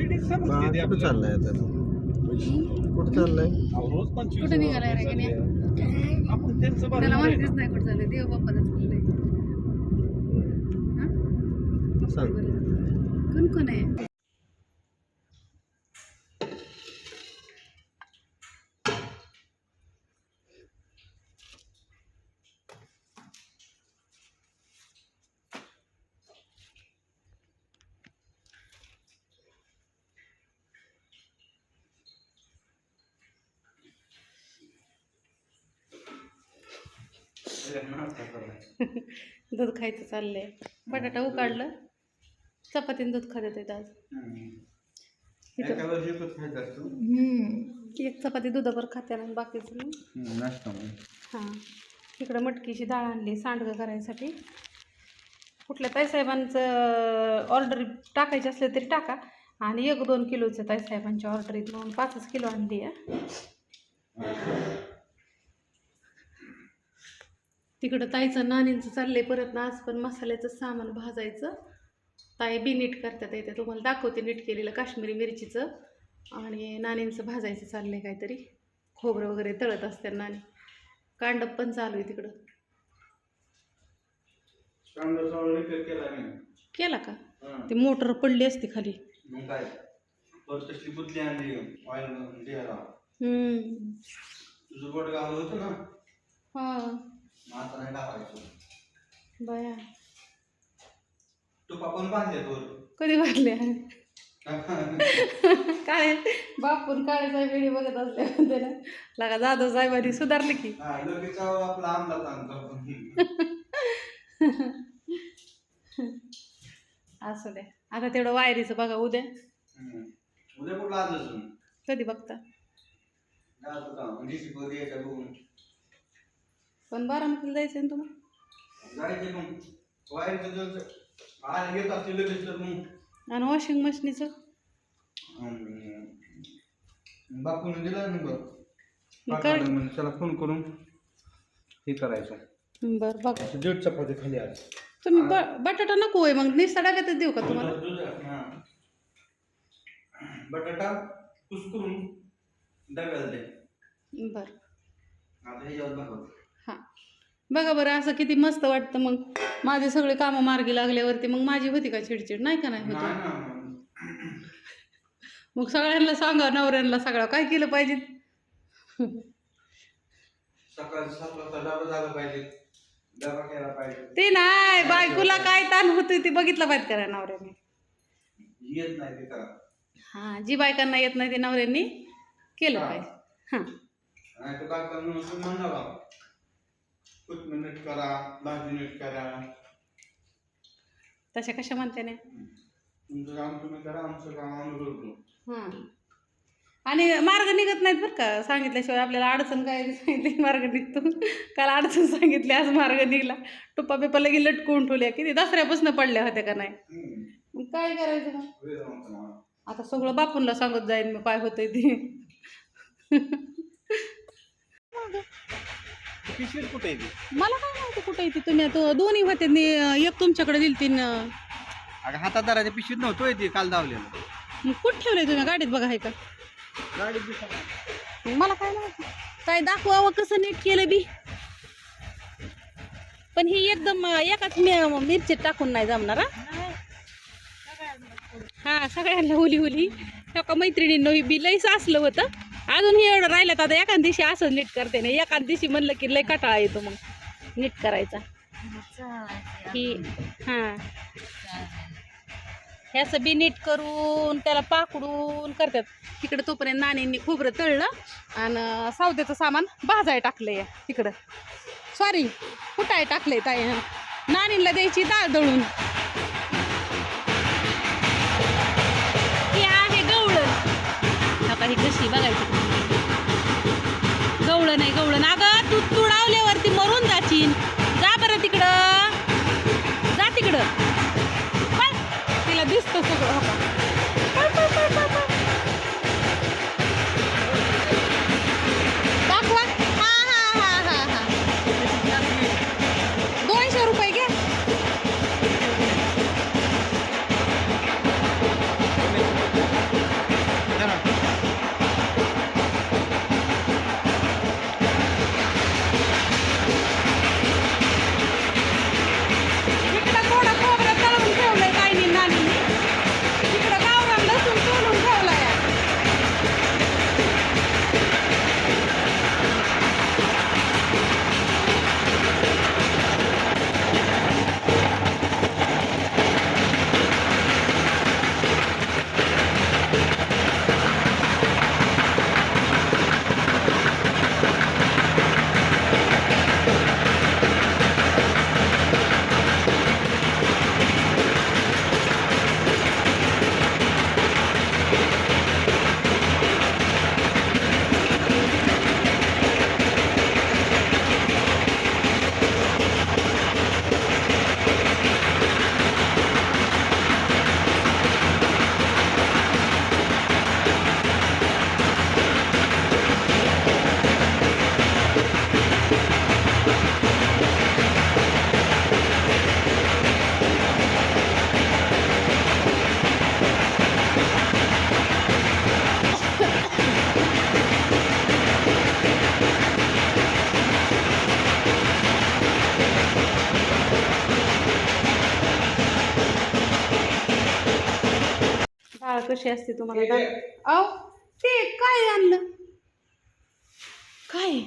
कुठं चाललाय आता? कुठं चाललाय? कुठं निघालाय रे त्यांचं त्याला बरं माहितीच नाही कुठं चाललंय. देव बाप्पाला चाललंय हा? सांग. कोण कोण आहे? दूध खायचं चाललंय. बटाटा उकाडलं. चपातीने दूध खात येते आज. एका हम्म. चपाती दुधावर खाते आणि बाकीचं हां. इकडं मटकीची डाळ आणली सांडगं करायसाठी. कुठल्या ताईसाहेबांचं ऑर्डर टाकायची असले तरी टाका. आणि एक दोन किलोचं ताईसाहेबांच्या ऑर्डरीत म्हणून पाचच किलो आणली आहे तिकडं ताईचं नानींचं चाललंय परत ना आज पण मसाल्याचं सामान भाजायचं. ताई बी नीट करतात इथे. तुम्हाला दाखवते नीट केलेलं काश्मीरी मिरचीचं. आणि नानींचं भाजायचं चाललंय काहीतरी. खोबरं वगैरे तळत असते नानी कांडप पण चालू आहे तिकडं. केला का ती मोटर पडली असती खाली. हम्म. आता नाही टाकायचं. बया. तू आपण बांधले कधी वाटले काळे बापून काळेचा व्हिडिओ बघत असले ना लगा जाधव साहेबांनी सुधारले की. हा लगेच आपला असं द्या आता तेवढं वायरीचं बघा उद्या. उद्या कुठला आज कधी बघता? पण बारामतीला जायचं ना तुम्हाला? जायचे मग. वायरचं जर आले घेत असते लगेच तर मग. आणि वॉशिंग मशीनीचं अं, बापूने दिला नंबर काय? म्हणजे त्याला फोन करून हे करायचं. बरं बघा. दीड चपाती खाली आज तुम्ही ब बटाटा नको आहे मग निस्ता डाब्यातच देऊ का तुम्हाला? हा. बटाटा कुसकरून डब्याला दे. बरं. आता हां बघा बरं असं किती मस्त वाटतं मग. माझे सगळे कामं मार्गी लागल्यावरती मग माझी होती का चिडचिड? नाही का नाही होत? मग सगळ्यांना सांगा नवऱ्यांना सगळं काय केलं पाहिजे? ते नाही बायकोला काय ताण होतं ते बघितलं पाहिजे करा नवऱ्याने. येत नाही ते करा. हां जी बायकांना येत नाही ते नवऱ्यांनी केलं. पाहिजे. हां. नीट करा भाजी नीट करा. तशा कशा म्हणते ना? तुमचं काम तुम्ही करा आमचं काम आम्ही करतो. हां. आणि मार्ग निघत नाहीत बरं का? सांगितल्याशिवाय आपल्याला अडचण काय सांगितली? मार्ग निघतो. काल अडचण सांगितली आज मार्ग निघला. टुप्पा बिप्पा लगे लटकवून ठेवल्या. किती? दसऱ्यापासून पडल्या होत्या का नाही. मग काय करायचं मग? वेळ नव्हता मला. आता सगळं बापूंला सांगत जाईन मी काय होतंय ते. पिशवीत कुठे येते मला काय माहिती कुठे येते तुम्ही आता दोन्ही होते नि- एक तुमच्याकडे दिली तीन अगं हातात धरायच्या पिशवीत नव्हतो येते काल धावलेलं. मग कुठं ठेवलंय तुम्ही? गाडीत बघा आहे का? गाडी दिसत मला काय माहिती? काय दाखवावं कसं नीट केलं बी? पण ही एकदम एकाच मि- मिरचीत टाकून नाही जमणार हा? हा सगळ्यांना हुली हुली ह्या का मैत्रिणींनो ही बी लईच असलं होतं. अजून हे एवढं राहिलं तर आता एखाद दिवशी असं नीट करते ना. एका दिवशी म्हणलं की लई कटाळा येतो मग. नीट करायचा. ही हां. ह्याचं बी नीट करून त्याला पाकडून करतात. तिकडं तोपर्यंत नाणींनी खोबरं तळलं आणि सावद्याचं सामान भाजाय टाकलं या तिकडं. सॉरी कुठाय टाकलंय ताई. नाणींला द्यायची डाळ दळून. ही आहे गवळण. आता ही कशी बघायची? गवळण आहे गवळण अगं तू तुडावल्यावरती मरून जाशील. जा बरं तिकडं. जा तिकडं. तिला दिसतं सगळं. हो कशी असते तुम्हाला दाख- अहो ते काय आणलं? काय?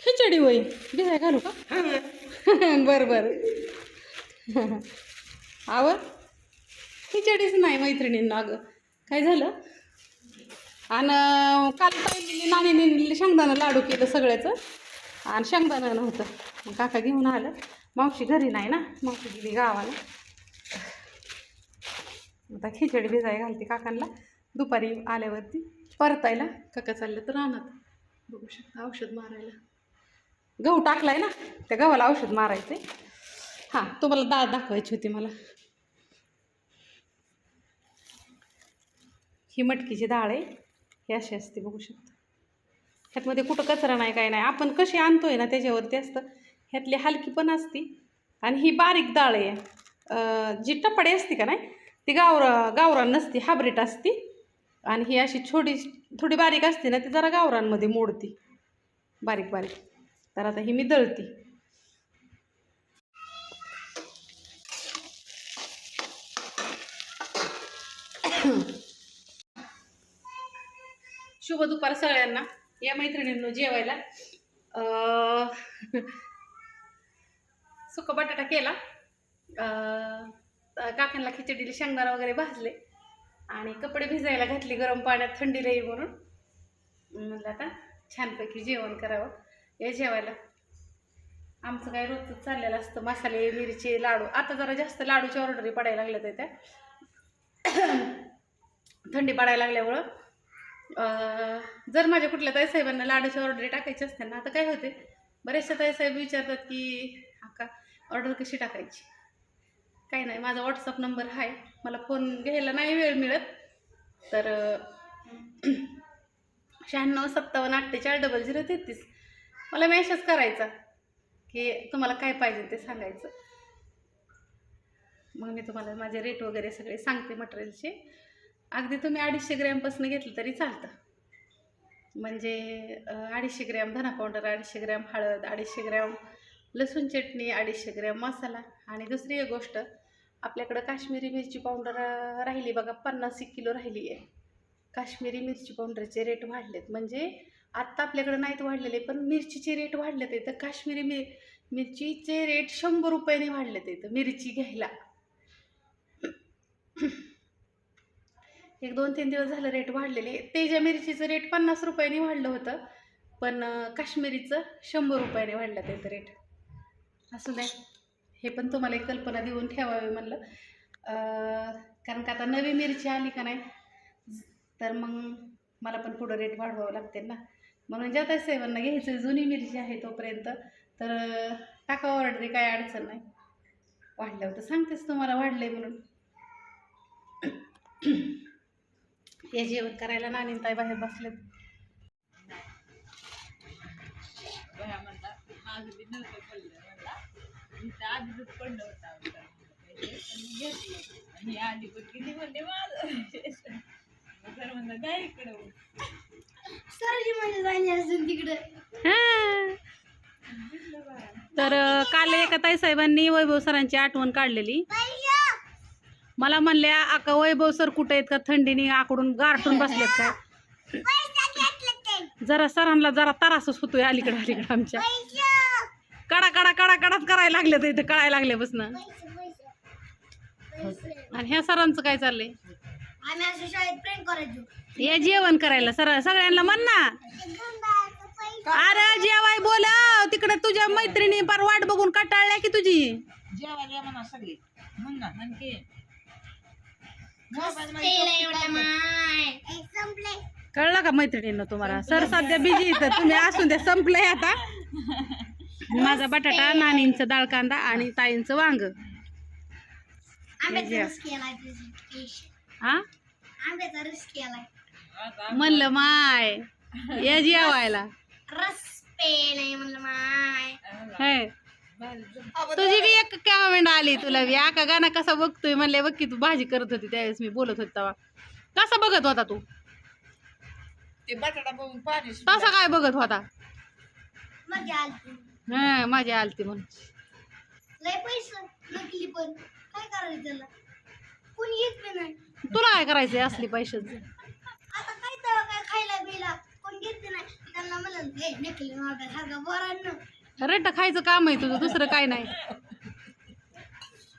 खिचडी वय भिजाय घालू का? बरं बरं. आव खिचडीच नाही मैत्रिणींना अगं. काय झालं? आणि काल पाहिलेली नाणीने शेंगदाणा लाडू केलं सगळ्याचं. आणि शेंगदाणा नव्हतं. मग काका घेऊन आलं. मावशी घरी नाही ना? मावशी गेली गावाला. आता खिचडी भिजाय घालते काकांना दुपारी आल्यावरती परतायला. काका चाललं तर राहणार बघू शकता औषध मारायला. गहू टाकलाय ना? त्या गव्हाला औषध मारायचे. हां तुम्हाला डाळ दाखवायची होती मला. ही मटकीची डाळ आहे. ही अशी असते बघू शकता. ह्यातमध्ये कुठं कचरा नाही काय नाही. आपण कशी आणतोय ना त्याच्यावरती असतं. ह्यातली हलकी पण असती. आणि ही बारीक डाळ आहे. जी टपडे असते का नाही ती गावरा गावरान नसती हाब्रिट असती. आणि ही अशी छोटी थोडी बारीक असते ना ती जरा गावरांमध्ये मोडती. बारीक बारीक. तर आता ही मी दळती. शुभ दुपार सगळ्यांना या मैत्रिणींनो जेवायला. सुका बटाटा केला. काकांना खिचडीला शेंगदाणा वगैरे भाजले आणि कपडे भिजायला घातले गरम पाण्यात थंडी राहील म्हणून. म्हटलं आता छानपैकी जेवण करावं. या जेवायला. आमचं काय रोजच चाललेलं असतं मसाले मिरची लाडू. आता जरा जास्त लाडूच्या ऑर्डरी पडायला लागल्यात त्या. थंडी पडायला लागल्यामुळं जर माझ्या कुठल्या ताईसाहेबांना लाडूची ऑर्डरी टाकायची असते ना आता काय होते बरेचशा ताईसाहेब विचारतात की का ऑर्डर कशी टाकायची? काही नाही माझा व्हॉट्सअप नंबर आहे. मला फोन घ्यायला नाही वेळ मिळत. तर शहाण्णव सत्तावन्न अठ्ठेचाळीस डबल झिरो तेहतीस. मला मेसेज करायचा की तुम्हाला काय पाहिजे ते सांगायचं. मग मी तुम्हाला माझे रेट वगैरे सगळे सांगते मटेरियलचे अगदी तुम्ही अडीचशे ग्रॅमपासून घेतलं तरी चालतं. म्हणजे अडीचशे ग्रॅम धना पावडर अडीचशे ग्रॅम हळद अडीचशे ग्रॅम लसूण चटणी अडीचशे ग्रॅम मसाला आणि दुसरी एक गोष्ट आपल्याकडं काश्मीरी मिरची पावडर राहिली बघा पन्नास एक किलो राहिली आहे. काश्मीरी मिरची पावडरचे रेट वाढलेत. म्हणजे आत्ता आपल्याकडे नाहीत वाढलेले पण मिरचीचे रेट वाढलेत आहे. तर काश्मीरी मिर मिरचीचे रेट शंभर रुपयाने वाढलेत आहे. मिरची घ्यायला. एक दोन तीन दिवस झालं रेट वाढलेले. तेजा मिरचीचं रेट पन्नास रुपयाने वाढलं होतं. पण काश्मीरीचं शंभर रुपयाने वाढलं त्याचं रेट असू द्या हे पण तुम्हाला एक कल्पना देऊन ठेवावी म्हणलं. कारण का आता नवी मिरची आली का नाही तर मग मला पण पुढं रेट वाढवावं लागते ना. म्हणून ज्या त्या सेवांना घ्यायचं जुनी मिरची आहे तोपर्यंत तर टाका ऑर्डर काय अडचण नाही. वाढल्यावर तर सांगतेच तुम्हाला वाढले म्हणून. हे जेवण करायला नानी ताई बाहेर बसलेत बया पडलं तर आधीच पडलं होतं आवडतं. आणि घेतलं आणि आधी पण किती म्हणले माझं मग सर म्हणलं काय इकडं तर अं, काल एका ताईसाहेबांनी वैभव सरांची आठवण काढलेली. मला म्हणल्या आका वैभव सर कुठे आहेत का? थंडीने आकडून गारठून बसलेत काय जरा सरांना जरा तरासच होतोय अलीकडे अलीकडे आमच्या. कडा कडा कडा कडाच करायला लागले तर इथं कळायला लागल्यापासून. आणि ह्या सरांचं काय चाललंय? आम्ही असं शाळेत प्रेम करायचो. हे जेवण करायला सर सगळ्यांना म्हण ना. अरे जेवाय बोला तिकडे तुझ्या मैत्रिणी पार वाट बघून कटाळल्या की तुझी? जेवायला या म्हणा सगळी. म्हण ना आणखी संपले कळलं का मैत्रिणींना तुम्हाला? सर सध्या बिजी तर तुम्ही असून द्या संपलंय आता. माझा बटाटा नानींचं डाळ कांदा आणि ताईंचं वांग. हा म्हणलं माय या जेवायला. रस पेलाय म्हणलं माय. हे तुझी बी एक कमेंट आली तुला बी. आका गाणं कसा बघतोय म्हणले बघ की तू भाजी करत होती त्यावेळेस मी बोलत होती तेव्हा. कसा बघत होता तू? ते बटाटा बघून तसा काय बघत होता? हा माझी आलती म्हणून. लय पैसे नकली पण. काय करायचं त्याला? कोणी येत बी नाही. तुला काय करायचंय असली पैशाचं? आता काय तेव्हा काय खायला बिला कोण घेते नाही. त्यांना म्हणलं हे नकली नोटा सारखा बोरांनो रेट खायचं काम आहे तुझं दुसरं काय नाही.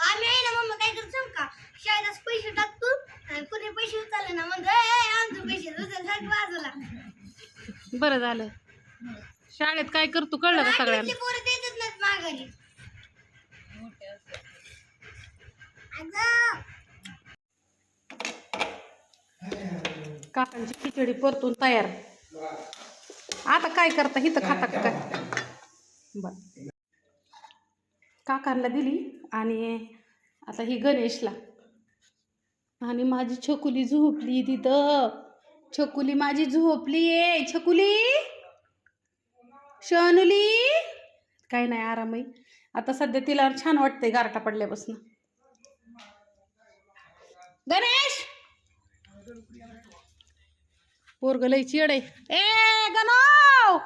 आम्ही आहे ना मम्मी काय करतो का? शाळेत पैसे टाकतो आणि कोणी पैसे उचलले ना मग आमचे पैसे उचल बाजूला. बरं झालं. शाळेत काय करतो कळलं का सगळ्यांना? काकांची खिचडी परतून तयार. आता काय करता? हिथं खाता का काय? बर. काकांना दिली आणि आता ही गणेशला. आणि माझी छकुली झोपली तिथं. छकुली माझी झोपली आहे छकुली! शनुली? काय नाही आराम आहे. आता सध्या तिला छान वाटतंय गारटा पडल्यापासून. गणेश! पोरग लय चिड आहे. ए गणो!